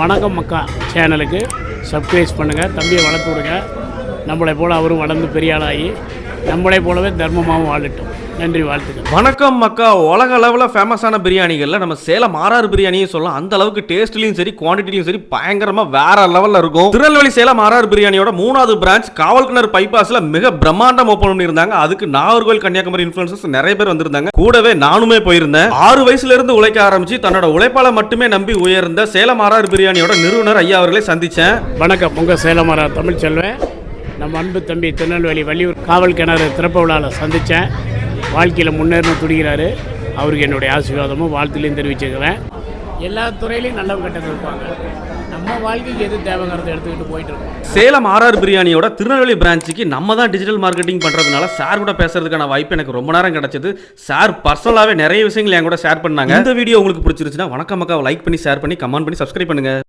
வணக்கம் மக்கா சேனலுக்கு. சப்ஸ்கிரைஸ் பண்ணுங்கள் தம்பியை வளர்த்து விடுங்க. நம்மளை போல் அவரும் வளர்ந்து பெரிய ஆளாகி நம்மளை போலவே தர்மமாகவும் வாழட்டும். நன்றி வாழ்த்துக்கள். வணக்கம் மக்கா. உலக அளவில் ஃபேமஸான பிரியாணிகளில் நம்ம சேலம் ஆர்ஆர் பிரியாணியும் சொல்லலாம். அந்த அளவுக்கு டேஸ்ட்லையும் சரி குவான்டிட்டிலையும் சரி பயங்கரமா வேற லெவலில் இருக்கும். திருநெல்வேலி சேலம் ஆர்ஆர் பிரியாணியோட மூணாவது பிரான்ச் காவல்கிணர் பைபாஸ்ல மிக பிரம்மாண்டம் ஓப்பன் பண்ணியிருந்தாங்க. அதுக்கு நாகர்கோவில் கன்னியாகுமரி இன்ஃபுளுசர்ஸ் நிறைய பேர் வந்திருந்தாங்க. கூடவே நானுமே போயிருந்தேன். ஆறு வயசுல இருந்து உழைக்க ஆரம்பிச்சு தன்னோட உழைப்பால மட்டுமே நம்பி உயர்ந்த சேலம் ஆர்ஆர் பிரியாணியோட நிறுவனர் ஐயா அவர்களை சந்திச்சேன். வணக்கம். உங்கள் சேலமரா தமிழ் செல்வன் நம்ம அன்பு தம்பி திருநெல்வேலி வள்ளியூர் காவல் கிணறு திறப்பு விழாவில் சந்தித்தேன் வாழ்க்கையில் முன்னேறணும் துடிக்கிறாரு அவருக்கு என்னுடைய ஆசீர்வாதமும் வாழ்த்துலையும் தெரிவிச்சுக்கிறேன். எல்லா துறையிலையும் நல்லவங்க கெட்டது இருப்பாங்க. நம்ம வாழ்க்கைக்கு எது தேவைங்கிறத எடுத்துக்கிட்டு போயிட்டு இருக்கோம். சேலம் ஆர்ஆர் பிரியாணியோட திருநெல்வேலி பிரான்ச்சுக்கு நம்ம தான் டிஜிட்டல் மார்க்கெட்டிங் பண்ணுறதுனால சார் கூட பேசுறதுக்கான வாய்ப்பு எனக்கு ரொம்ப நேரம் கிடச்சிது. சார் பர்சனலாகவே நிறைய விஷயங்கள் என் கூட ஷேர் பண்ணாங்க. இந்த வீடியோ உங்களுக்கு பிடிச்சிருச்சுன்னா வணக்கம் மக்காவை லைக் பண்ணி ஷேர் பண்ணி கமெண்ட் பண்ணி சப்ஸ்கிரைப் பண்ணுங்கள்